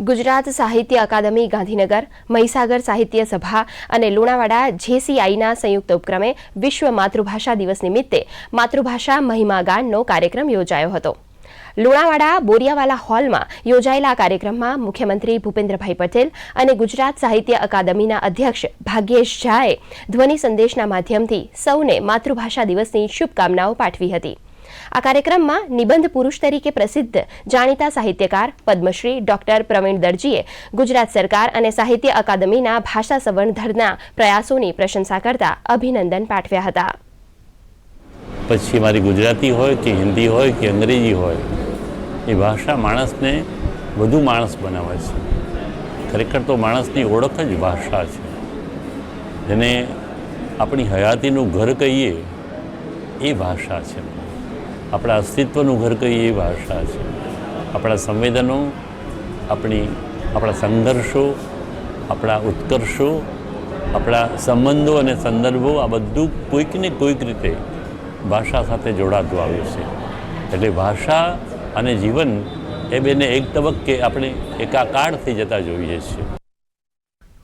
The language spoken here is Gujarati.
ગુજરાત સાહિત્ય અકાદમી, ગાંધીનગર, મહીસાગર સાહિત્ય સભા અને લુણાવાડા જેસીઆઈના સંયુક્ત ઉપક્રમે વિશ્વ માતૃભાષા દિવસ નિમિત્તે માતૃભાષા મહિમા ગાનનો કાર્યક્રમ યોજાયો હતો. લુણાવાડા બોરિયાવાલા હોલમાં યોજાયેલા કાર્યક્રમમાં મુખ્યમંત્રી ભૂપેન્દ્રભાઈ પટેલ અને ગુજરાત સાહિત્ય અકાદમીના અધ્યક્ષ ભાગ્યેશ ઝાએ ધ્વનિ સંદેશના માધ્યમથી સૌને માતૃભાષા દિવસની શુભકામનાઓ પાઠવી હતી. આ કાર્યક્રમમાં નિબંધ પુરુષ તરીકે પ્રસિદ્ધ જાણીતા સાહિત્યકાર પદ્મશ્રી ડોક્ટર પ્રવીણ દરજીએ ગુજરાત સરકાર અને સાહિત્ય અકાદમીના ભાષા સંવર્ધનના પ્રયાસોની પ્રશંસા કરતા અભિનંદન પાઠવ્યા હતા. પછી મારી ગુજરાતી હોય કે હિન્દી હોય કે અંગ્રેજી હોય, એ ભાષા માણસને વધુ માણસ બનાવે છે. ખરેખર તો માણસની ઓળખ જ ભાષા છે. જેને આપણી હયાતીનું ઘર કહીએ, એ ભાષા છે. આપણા અસ્તિત્વનું ઘર કહીએ એ ભાષા છે. આપણા સંવેદનો, આપણી, આપણા સંઘર્ષો, આપણા ઉત્કર્ષો, આપણા સંબંધો અને સંદર્ભો આ બધું કોઈક ને કોઈક રીતે ભાષા સાથે જોડાતું આવ્યું છે. એટલે ભાષા અને જીવન એ બેને એક તબક્કે આપણે એકાકાર થઈ જતા જોઈએ છીએ.